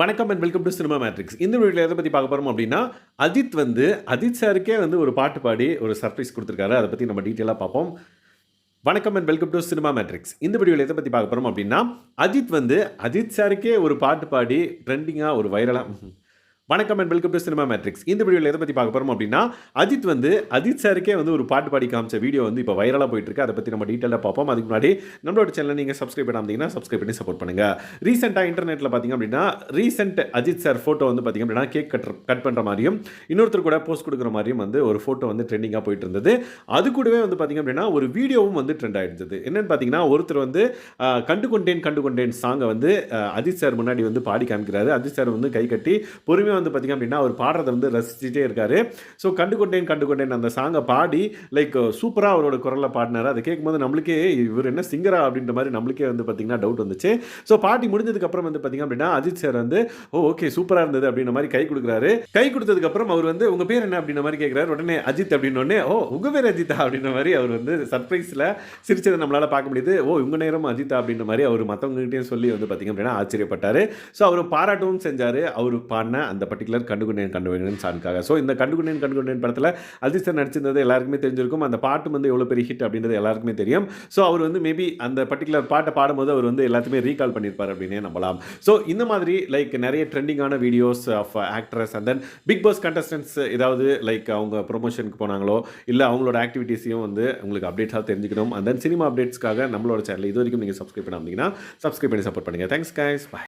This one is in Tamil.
வணக்கம் and welcome to cinema matrix இந்த வீடியோவில் எதை பற்றி பார்க்க போகிறோம் அப்படின்னா அஜித் வந்து அஜித் சாருக்கே வந்து ஒரு பாட்டு பாடி ஒரு சர்ப்ரைஸ் கொடுத்துருக்காரு. அதை பற்றி நம்ம டீட்டெயிலாக பார்ப்போம். வணக்கம் and welcome to cinema matrix இந்த வீடியோவில் எதை பற்றி பார்க்க போகிறோம் அப்படின்னா அஜித் வந்து அஜித் சாருக்கே ஒரு பாட்டு பாடி ட்ரெண்டிங்காக ஒரு வைரலாக வணக்கம் and welcome to cinema matrix இந்த வீடியோவில் எதை பற்றி பார்க்க போகிறோம் அப்படின்னா அஜித் வந்து அஜித் சாருக்கே வந்து ஒரு பாட்டு பாடி காமிச்ச வீடியோ வந்து இப்போ வைரலாக போயிட்டு இருக்கு அதை பற்றி நம்ம டீட்டெயிலாக பார்ப்போம். அதுக்கு முன்னாடி நம்மளோட சேனலை நீங்கள் சப்ஸ்கிரைப் பண்ணாமதிங்கன்னா சப்ஸ்கிரைப் பண்ணி சப்போர்ட் பண்ணுங்க. ரீசெண்டாக இன்டர்நெட்டில் பார்த்தீங்க அப்படின்னா ரீசெண்ட் அஜித் சார் ஃபோட்டோ வந்து பார்த்தீங்க அப்படின்னா கேக் கட் கட் பண்ணுற மாதிரியும் இன்னொருத்தர் கூட போஸ்ட் கொடுக்குற மாதிரியும் வந்து ஒரு ஃபோட்டோ வந்து ட்ரெண்டிங்காக போயிட்டு இருந்தது அது கூடவே வந்து பார்த்தீங்க அப்படின்னா ஒரு வீடியோவும் வந்து ட்ரெண்ட் ஆகிடுது என்னென்னு பார்த்தீங்கன்னா ஒருத்தர் வந்து கண்டு கொண்டேன் கண்டு கொண்டேன் சாங்கை வந்து அஜித் சார் முன்னாடி வந்து பாடி காமிக்கிறாரு. அஜித் சார் வந்து கை கட்டி பொறுமையாக வந்து பார்த்தீங்க அப்படின்னா அவர் பாடுறதை வந்து ரசிச்சுட்டே இருக்காரு. ஸோ கண்டு கொண்டேன் கண்டு கொண்டேன் அந்த சாங்கை பாடி லைக் சூப்பராக அவரோட குரலில் பாடினார். அதை கேட்கும்போது நம்மளுக்கே இவர் என்ன சிங்கரா அப்படின்ற மாதிரி நம்மளுக்கே வந்து பார்த்தீங்கன்னா டவுட் வந்துச்சு. ஸோ பாட்டி முடிஞ்சதுக்கப்புறம் வந்து பார்த்தீங்க அப்படின்னா அஜித் சார் வந்து ஓ ஓகே சூப்பராக இருந்தது அப்படின்ற மாதிரி கை கொடுக்குறாரு. கை கொடுத்ததுக்கப்புறம் அவர் வந்து உங்கள் பேர் என்ன? அப்படின்ற மாதிரி கேட்குறாரு உடனே அஜித் அப்படின்னோடனே ஓ உங்கள் பேர் அஜித்தா? அப்படின்ற மாதிரி அவர் வந்து சர்ப்ரைஸில் சிரிச்சதை நம்மளால் பார்க்க முடியுது. ஓ உங்கள் நேரம் அஜித்தா? அப்படின்ற மாதிரி அவர் மற்றவங்ககிட்டயும் சொல்லி வந்து பார்த்தீங்க அப்படின்னா ஆச்சரியப்பட்டார். ஸோ அவர் பாராட்டவும் செஞ்சார். அவர் பாடின அந்த பர்டிகுலர் கண்டுகுண்டேன் கண்டுகுண்டேன் சாருக்காக. ஸோ இந்த கண்டுகுண்டேன் கண்டுகுண்டேன் படத்தில் அஜித் சார் நடிச்சிருந்தது எல்லாருக்குமே தெரிஞ்சிருக்கும். அந்த பாட்டு வந்து எவ்வளோ பெரிய ஹிட் அப்படின்றது எல்லாருக்குமே தெரியும். ஸோ அவர் வந்து மேபி அந்த பர்டிகுலர் பாட்டை பாடும்போது அவர் வந்து எல்லாத்தையுமே ரீகால் பண்ணியிருப்பார் அப்படின்னே நம்பலாம். ஸோ இந்த மாதிரி லைக் நிறைய ட்ரெண்டிங்கான videos of actress and then Bigg Boss contestants ஏதாவது லைக் அவங்க ப்ரொமோஷனுக்கு போனாங்களோ இல்லை அவங்களோட ஆக்டிவிட்டீஸையும் வந்து உங்களுக்கு அப்டேட்டாக தெரிஞ்சுக்கணும். அண்ட் தென் சினிமா அப்டேட்ஸ்க்காக நம்மளோட சேனல் இது வரைக்கும் நீங்கள் சப்ஸ்கிரைப் பண்ணாமல் சப்ஸ்கிரைப் பண்ணி சப்போர்ட் பண்ணுங்கள் தேங்க்ஸ் கைஸ் பாய்